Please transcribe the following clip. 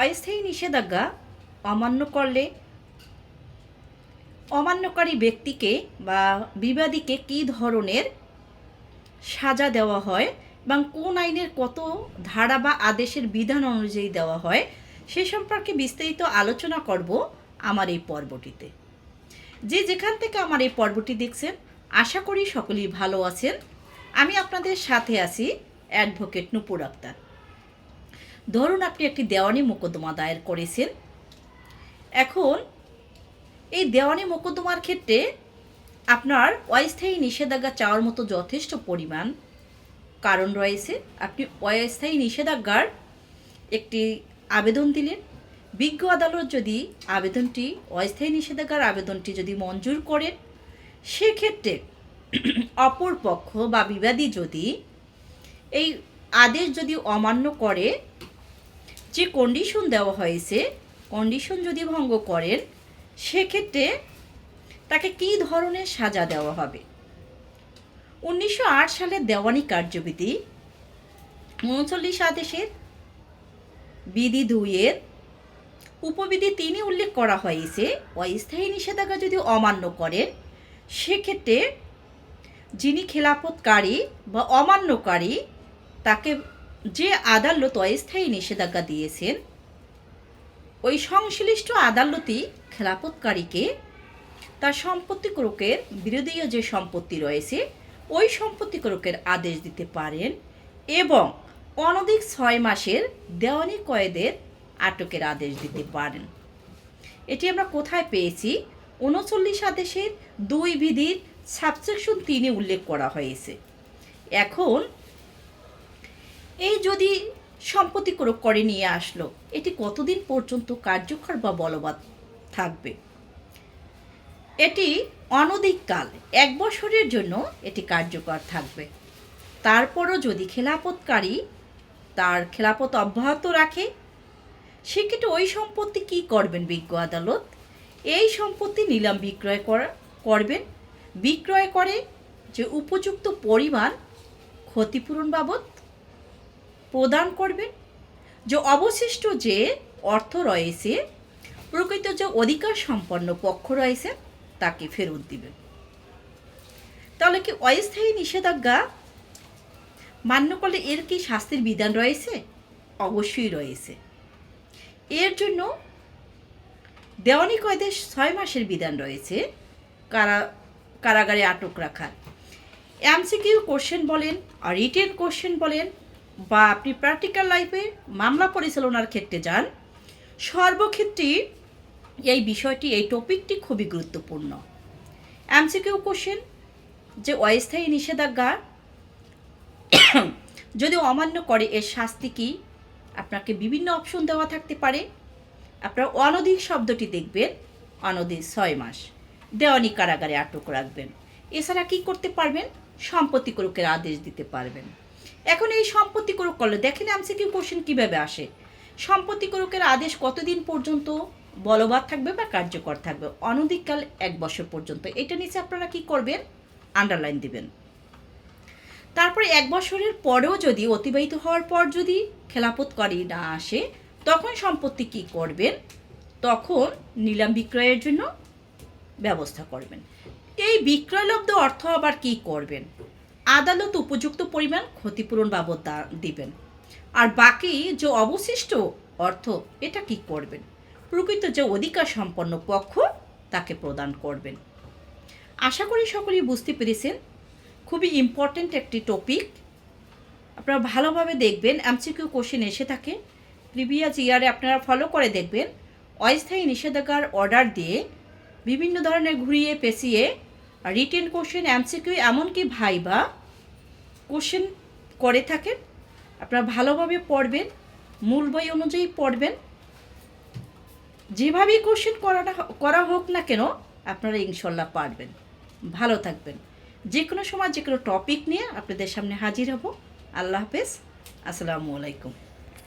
অস্থায়ী নিষেধাজ্ঞা অমান্য করলে অমান্যকারী ব্যক্তিকে বা বিবাদীকে কী ধরনের সাজা দেওয়া হয় এবং কোন আইনের কত ধারা বা আদেশের বিধান অনুযায়ী দেওয়া হয়, সে সম্পর্কে বিস্তারিত আলোচনা করব আমার এই পর্বটিতে। যে যেখান থেকে আমার এই পর্বটি দেখছেন, আশা করি সকলেই ভালো আছেন। আমি আপনাদের সাথে আছি অ্যাডভোকেট নুপুর আক্তার। ধরুন আপনি একটি দেওয়ানি মোকদ্দমা দায়ের করেছেন। এখন এই দেওয়ানি মোকদ্দমার ক্ষেত্রে আপনার অস্থায়ী নিষেধাজ্ঞা চাওয়ার মতো যথেষ্ট পরিমাণ কারণ রয়েছে। আপনি অস্থায়ী নিষেধাজ্ঞার একটি আবেদন দিলেন। বিজ্ঞ আদালত যদি আবেদনটি, অস্থায়ী নিষেধাজ্ঞার আবেদনটি যদি মঞ্জুর করেন, সেক্ষেত্রে অপর পক্ষ বা বিবাদী যদি এই আদেশ যদি অমান্য করে যে কন্ডিশন দেওয়া হয়েছে কন্ডিশন যদি ভঙ্গ করেন, সেক্ষেত্রে তাকে কী ধরনের সাজা দেওয়া হবে? উনিশশো আট সালের দেওয়ানি কার্যবিধি উনচল্লিশ আদেশের বিধি দুইয়ের উপবিধি তিনে উল্লেখ করা হয়েছে। অস্থায়ী নিষেধাজ্ঞা যদি অমান্য করেন, সেক্ষেত্রে যিনি খেলাফতকারী বা অমান্যকারী, তাকে যে আদালত অস্থায়ী নিষেধাজ্ঞা দিয়েছেন, ওই সংশ্লিষ্ট আদালতই খেলাপতকারীকে তার সম্পত্তি ক্রোকের বিরোধীয় যে সম্পত্তি রয়েছে, ওই সম্পত্তি ক্রোকের আদেশ দিতে পারেন এবং অনধিক ছয় মাসের দেওয়ানি কয়েদের আটকের আদেশ দিতে পারেন। এটি আমরা কোথায় পেয়েছি? উনচল্লিশ আদেশের দুই বিধির সাবসেকশন তিনে উল্লেখ করা হয়েছে। এখন এই যদি সম্পত্তি করে নিয়ে আসলো, এটি কতদিন পর্যন্ত কার্যকর বা বলবৎ থাকবে? এটি অনধিককাল, এক বছরের জন্য এটি কার্যকর থাকবে। তারপরও যদি খেলাপতকারী তার খেলাপত অব্যাহত রাখে, সেক্ষেত্রে ওই সম্পত্তি কি করবেন বিজ্ঞ আদালত? এই সম্পত্তি নিলাম বিক্রয় করা, করবেন। বিক্রয় করে যে উপযুক্ত পরিমাণ ক্ষতিপূরণ বাবদ প্রদান করবেন। যে অবশিষ্ট যে অর্থ রয়েছে, প্রকৃত যে অধিকার সম্পন্ন পক্ষ রয়েছে, তাকে ফেরত দিবেন। তাহলে কি অস্থায়ী নিষেধাজ্ঞা মান্য করলে এর কি শাস্তির বিধান রয়েছে? অবশ্যই রয়েছে। এর জন্য দেওয়ানি কয়দের ছয় মাসের বিধান রয়েছে, কারা, কারাগারে আটক রাখার। এমসিকিউ কোশ্চেন বলেন, আর রিটেন কোশ্চেন বলেন বা আপনি প্র্যাকটিক্যাল লাইফে মামলা পরিচালনার ক্ষেত্রে যান, সর্বক্ষেত্রে এই বিষয়টি, এই টপিকটি খুবই গুরুত্বপূর্ণ। এমসিকিউ কোশ্চেন যে অস্থায়ী নিষেধাজ্ঞা যদি অমান্য করে, এর শাস্তি কি? আপনাকে বিভিন্ন অপশন দেওয়া থাকতে পারে। আপনার অনধিক শব্দটি দেখবেন, অনধিক ছয় মাস দেওয়ানি কারাগারে আটক রাখবেন। এছাড়া কি করতে পারবেন? সম্পত্তি করকের আদেশ দিতে পারবেন। এখন এই সম্পত্তি করক করলে, দেখেন এমসিকিউ কোশ্চেন কীভাবে আসে। সম্পত্তি করকের আদেশ কতদিন পর্যন্ত বলবৎ থাকবে বা কার্যকর থাকবে? অনধিককাল এক বছর পর্যন্ত। এটা নিচে আপনারা কি করবেন? আন্ডারলাইন দিবেন। তারপরে এক বছরের পরেও যদি, অতিবাহিত হওয়ার পর যদি খেলাপতকারী না আসে, তখন সম্পত্তি কি করবেন? তখন নিলাম বিক্রয়ের জন্য ব্যবস্থা করবেন। এই বিক্রয়লব্ধ অর্থ আবার কি করবেন? আদালত উপযুক্ত পরিমাণ ক্ষতিপূরণ বাবদ দিবেন। আর বাকি যে অবশিষ্ট অর্থ, এটা কি করবেন। প্রকৃত যে অধিকার সম্পন্ন পক্ষ, তাকে প্রদান করবেন। আশা করি সকলেই বুঝতে পেরেছেন। খুবই ইম্পর্ট্যান্ট একটি টপিক আপনারা ভালোভাবে দেখবেন এমসিকিউ কোশ্চেন এসে থাকে। প্রিভিয়াস ইয়ারে আপনারা ফলো করে দেখবেন। অস্থায়ী নিষেধাজ্ঞার অর্ডার দিয়ে বিভিন্ন ধরনের ঘুরিয়ে পেঁচিয়ে রিটেন কোশ্চেন এমসিকিউ এমনকি ভাইবা কোশ্চেন করে থাকেন। আপনারা ভালোভাবে পড়বেন, মূল বই অনুযায়ী পড়বেন। যেভাবেই কোশ্চেন করাটা করা হোক না কেন, আপনারা ইনশাল্লাহ পারবেন। ভালো থাকবেন। যে কোনো সময় যে কোনো টপিক নিয়ে আপনাদের সামনে হাজির হব। আল্লাহ হাফেজ। আসসালামু আলাইকুম।